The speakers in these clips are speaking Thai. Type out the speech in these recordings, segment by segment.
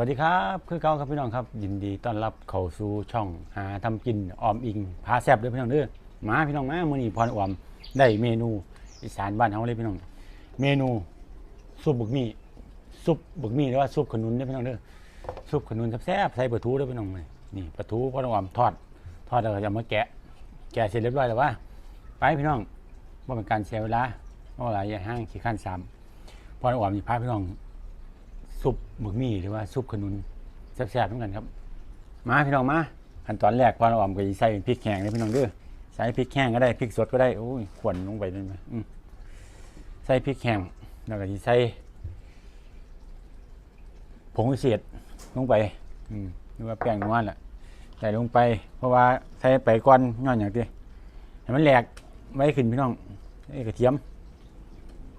วัสดีครับ คือเก่าครับพี่น้องครับ ยินดีต้อนรับเข้าสู่ช่องหาทำกินออมอิงพาแซบด้วยพี่น้องเด้อมาพี่น้องมามื้อนี้พรออมได้เมนูอีสานบ้านเฮาเลยพี่น้อง เมนูซุปบึกมี่ซุปบึกมี่หรือว่าซุปขนุนเด้อพี่น้องเด้อซุปขนุนแซ่บใส่ปลาทูเด้อพี่น้องเลยนี่ปลาทูพรออมทอด ทอดแล้วก็จะมาแกะ แกะเสร็จเรียบร้อยแล้วว่าไปพี่น้องว่าเป็นการเสียเวลาเพราะว่าหลายอย่าห้างขี้ขั้นซ้ำพรออมมีพาพี่น้อง ซุปหมึกมี่หรือว่าซุปขนุนแซ่บๆเหมือนกันครับ มาพี่น้องมาขั้นตอนแรกพอเราออมก็สิใส่พริกแห้งเลยพี่น้องเด้อใส่พริกแห้งก็ได้พริกสดก็ได้โอ้ยขวนลงไปเลยไหมอืมใส่พริกแห้งแล้วก็สิใส่ผงเศษลงไป อืมหรือว่าแป้งนวลแหละใส่ลงไป เพราะว่าใส่ไปก่อนย้อนอย่างเดียวให้มันแหลกไว้ขึ้นพี่น้องไอ้กระเทียม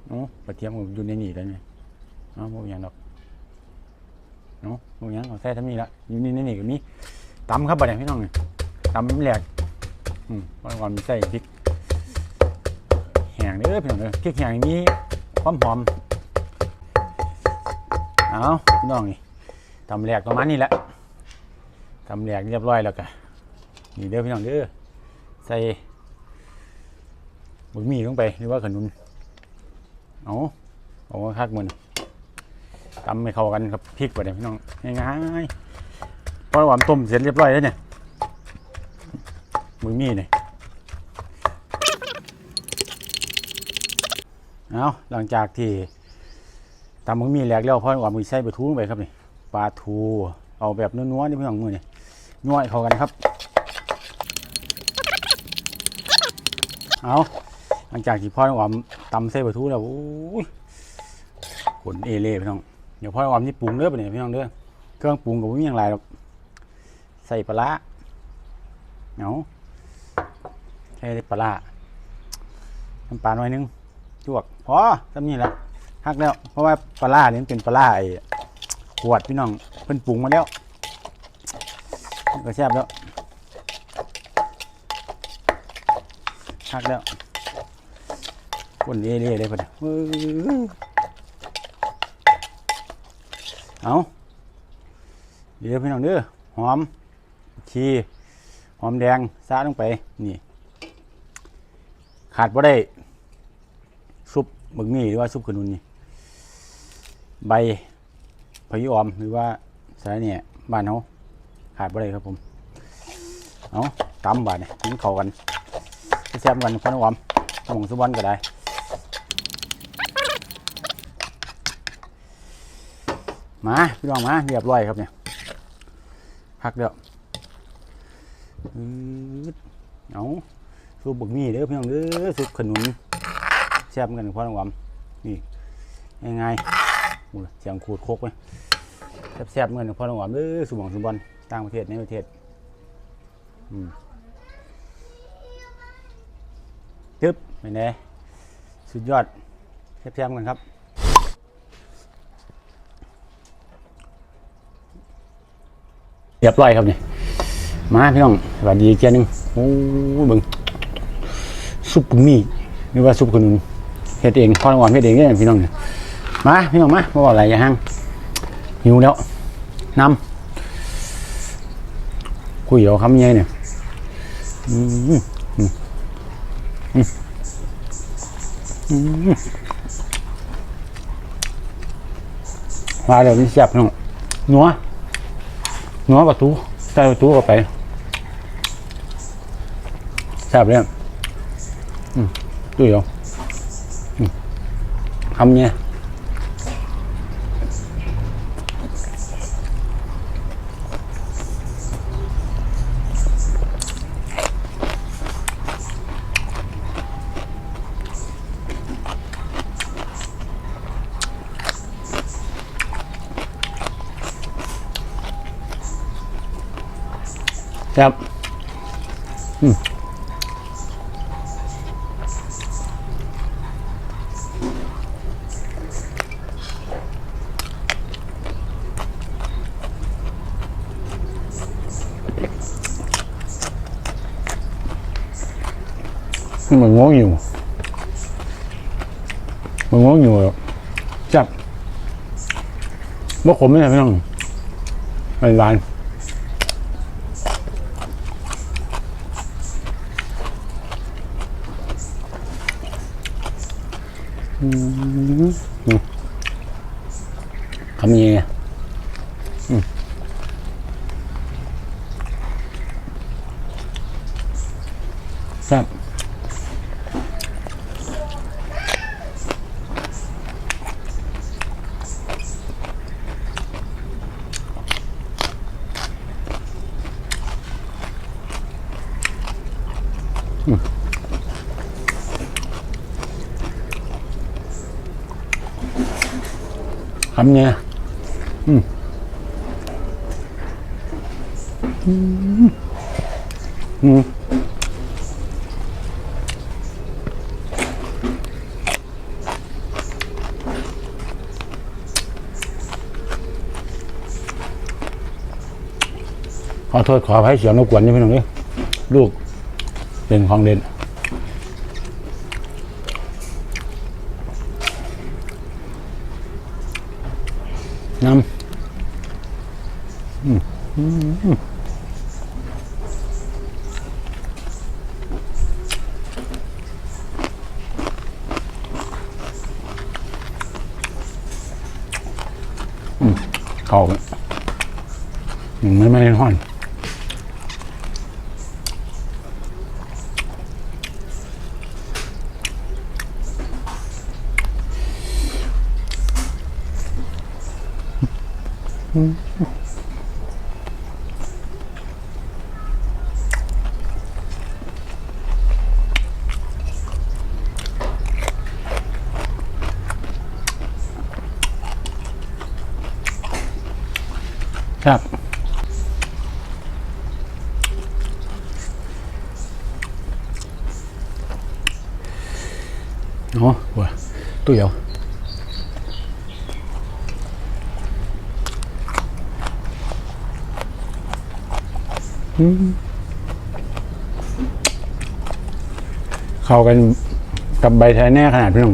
โอ้กระเทียมผมอยู่ในนี่แล้วเนี่ยอ๋อพวกอย่างดอก เนาะพวกนี้เอาใส่ทำนี่ละอยู่นี่นี่กับนี้ตำครับบัดนี้พี่น้องนี่ตำแหลกอืมก่อนก่อนมีใส่พริกแห้งเด้อพี่น้องเด้อพริกแห้งนี้ความหอมเอาพี่น้องนี่ตำแหลกประมาณนี้แหละตำแหลกเรียบร้อยแล้วก็นี่เด้อพี่น้องเด้อใส่บะหมี่ลงไปหรือว่าขนุนเอาเอาคักมัน ตำไม่เข้ากันกับพริกกว่าเดี๋ยพี่น้องง่ายๆเพราะว่าต้มเสร็จเรียบร้อยแล้วเนี่ยมือมีเนี่ยเอาหลังจากที่ตำมือมีแหลกแล้วเพราะว่ามือใส่ปลาทูงไปครับนี่ปลาทูเอาแบบนัวๆนี่พี่น้องมือนี่นัวให้เข้ากันครับเอาหลังจากที่พ่อหวานตำใส่ปลาทูแล้วโอ้ยขนเอเล่พี่น้อง เดี๋ยวพ่อออมนี่ปรุงเด้อไปเนี่ยพี่น้องเด้อเครื่องปรุงกับมีอย่างไรหรอกใส่ปลาร้าเอาใส่ปลาร้าน้ำปลาหน่อยนึงจวกพอทำนี่แหละฮักแล้ว เพราะว่าปลาร้านี่มันเป็นปลาไอ้ขวดพี่น้องเพิ่นปรุงมาแล้วก็แซ่บแล้วฮักแล้วคนเรื่อยๆเลยเพิ่นน่ะอื้อ เอาเดี๋ยวพี่น้องเด้อหอมชีหอมแดงซาลงไปนี่ขาดบ่ได้ซุปบึกหมี่หรือว่าซุปขนุนนี่ใบพะยุออมหรือว่าสาเนี่ยบ้านเขาขาดบ่ได้ครับผมเอาตำบาดเนี่ยกินเขากันแซ่บกันพนุออมหมงสุวรรณก็ได้ มาพี่น้องมาเรียบร้อยครับเนี่ยพักเดี๋ยวเอาซุปบกหมี่เด้อพี่น้องเด้อซุปขนุนแซ่บเหมือนกันพ่อน้องหวามนี่ง่ายๆอู้เสียงขูดโคกเลยแซ่บๆเหมือนพ่อน้องหวามเด้อสุบองสุบอลต่างประเทศในประเทศอืมจึ๊บเป็นไงสุดยอดแซ่บๆกันครับ รียบร้อยครับนี่มาพี่น้องสวัสดีเจ้านึงโอ้ยเบิ่งซุปมี่หรือว่าซุปขนุนเฮ็ดเองพ่ออ่อนเฮ็ดเองเนี่ยพี่น้องเนี่ยมาพี่น้องมาบ่ว่าอะไรอย่าห่างหิวแล้วน้ำคุยเอาคำใหญ่เนี่ยอืมอืมอืมอืมมาเดี๋ยวนี้แซ่บพี่น้องนัว ง้อประตูใส่ประตูเข้าไปแซ่บเลยอืมดูเดี๋ยวอืมทำเนี่ย แซ่บอืมมันงงอยู่ มันงงอยู่อะแซ่บบ่ขมไม่ใช่พี่น้องหวานหวานอื มอืมคำนี้อืมแซ่บ คำเนี้ยอืมอืมอืมขอโทษขออภัยเสียงรบกวนนี่พี่น้องนี่ลูกเป็นของเด่น น้ำอืมอืมอืมอืมเข้ากันอืมไม่ไม่ห่อน ครับอ๋อว่ะตู้เดียว เข้ากันกับใบแทนแน่ขนาดพี่น้อง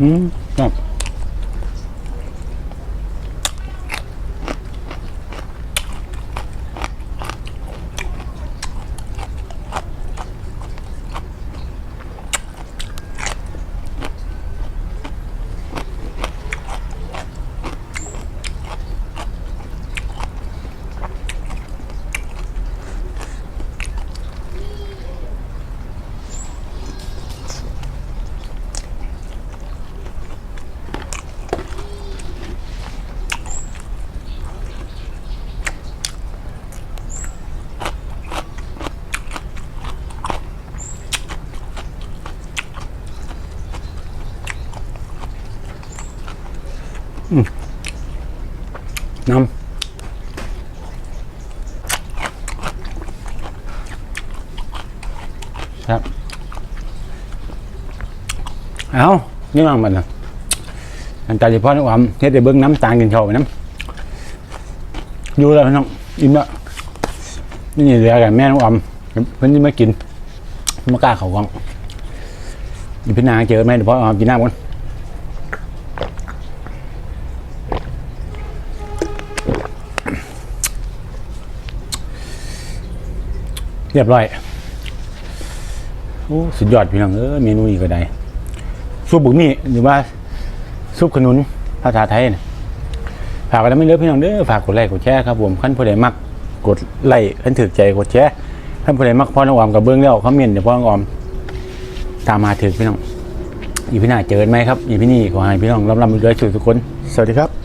อืมครับ น้ำครับเอานี่มังมันนะอันตาเฉพาะน้ำหวานเฮ็ดได้เบิ้งน้ำตาลกินเข้าไปน้ำอยู่แล้วพี่น้องอิ่มแล้วนี่เหลือกันแม่น้องอมเพิ่นจะมากินมากล้าเขาก้องอยู่พี่นาเจอไหมเดี๋ยวพ่ออมกินน้ำกัน เรียบร้อยโอ้สุดยอดพี่น้องเออเมนูนี้ก็ได้ซุปบุกมี่หรือว่าซุปขนุนภาษาไทยนะฝากกันไม่เลือกพี่น้องเด้อฝากกดไลค์กดแชร์ครับผมขั้นผู้ใดมักกดไลค์ขั้นถือใจกดแชร์ขั้นผู้ใดมักพ่อน้องออมกับเบื้องแล้วเขาเมียนเดี๋ยวพ่อน้องออมตามมาถึงพี่น้องอีพี่หน้าเจอกันไหมครับอีพี่นี่ขอให้พี่น้องรำรำรวยสุขทุกคน สวัสดีครับ